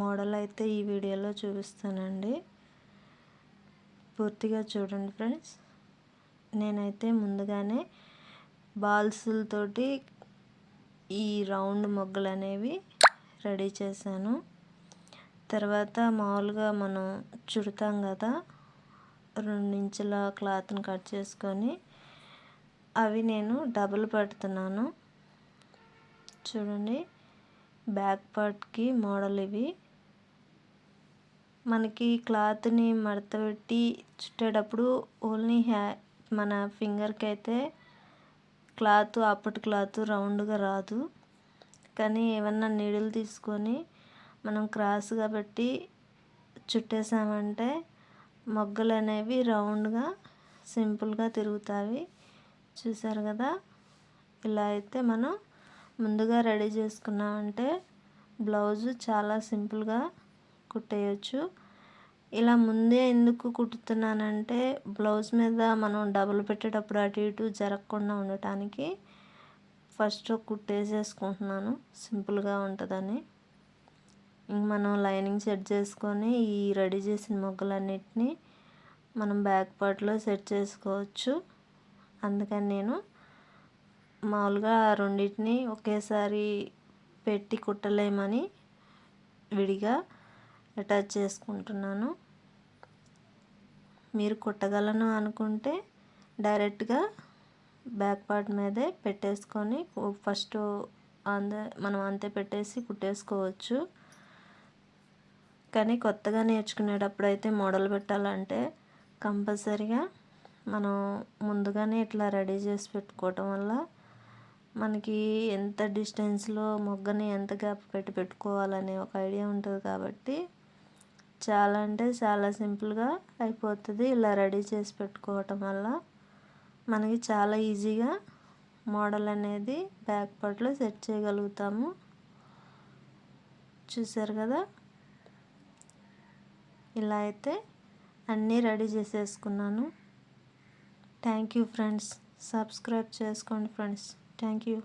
Model అయితే ఈ వీడియోలో చూపిస్తానండి. పూర్తిగా చూడండి ఫ్రెండ్స్. నేనైతే ముందుగానే బాల్సులతోటి ఈ రౌండ్ మొగ్గలు అనేవి రెడీ చేశాను. తర్వాత మామూలుగా మనం చుడతాం కదా రెండించుల క్లాత్ని కట్ చేసుకొని అవి నేను డబుల్ పెడుతున్నాను. చూడండి. బ్యాక్ పార్ట్కి మోడల్ ఇవి. మనకి క్లాత్ని మడత పెట్టి చుట్టేటప్పుడు ఓన్లీ హ్యా మన ఫింగర్కి అయితే క్లాత్ అప్పటి క్లాత్ రౌండ్గా రాదు. కానీ ఏమన్నా నీడిల్ తీసుకొని మనం క్రాస్గా పెట్టి చుట్టేసామంటే మొగ్గలు అనేవి రౌండ్గా సింపుల్గా తిరుగుతాయి. చూసారు కదా? ఇలా అయితే మనం ముందుగా రెడీ చేసుకున్నామంటే బ్లౌజు చాలా సింపుల్గా కుట్టేయచ్చు. ఇలా ముందే ఎందుకు కుట్టుతున్నానంటే బ్లౌజ్ మీద మనం డబుల్ పెట్టేటప్పుడు అటు ఇటు జరగకుండా ఉండటానికి ఫస్ట్ కుట్టేసేసుకుంటున్నాను. సింపుల్గా ఉంటుందని. ఇంక మనం లైనింగ్ సెట్ చేసుకొని ఈ రెడీ చేసిన మొగ్గలన్నిటినీ మనం బ్యాక్ పార్ట్లో సెట్ చేసుకోవచ్చు. అందుకని నేను మామూలుగా రెండింటిని ఒకేసారి పెట్టి కుట్టలేమని విడిగా అటాచ్ చేసుకుంటున్నాను. మీరు కుట్టగలను అనుకుంటే డైరెక్ట్గా బ్యాక్ పార్ట్ మీదే పెట్టేసుకొని ఫస్ట్ అందే మనం అంతే పెట్టేసి కుట్టేసుకోవచ్చు. కానీ కొత్తగా నేర్చుకునేటప్పుడు అయితే మోడల్ పెట్టాలంటే కంపల్సరిగా మనం ముందుగానే ఇట్లా రెడీ చేసి పెట్టుకోవటం వల్ల మనకి ఎంత డిస్టెన్స్లో మొగ్గని ఎంత గ్యాప్ పెట్టి పెట్టుకోవాలనే ఒక ఐడియా ఉంటుంది కాబట్టి చాలా అంటే చాలా సింపుల్గా అయిపోతుంది. ఇలా రెడీ చేసి పెట్టుకోవటం వల్ల మనకి చాలా ఈజీగా మోడల్ అనేది బ్యాక్ పార్ట్లో సెట్ చేయగలుగుతాము. చూసారు కదా? ఇలా అయితే అన్నీ రెడీ చేసేసుకున్నాను. Thank you friends. సబ్స్క్రైబ్ చేసుకోండి ఫ్రెండ్స్. Thank you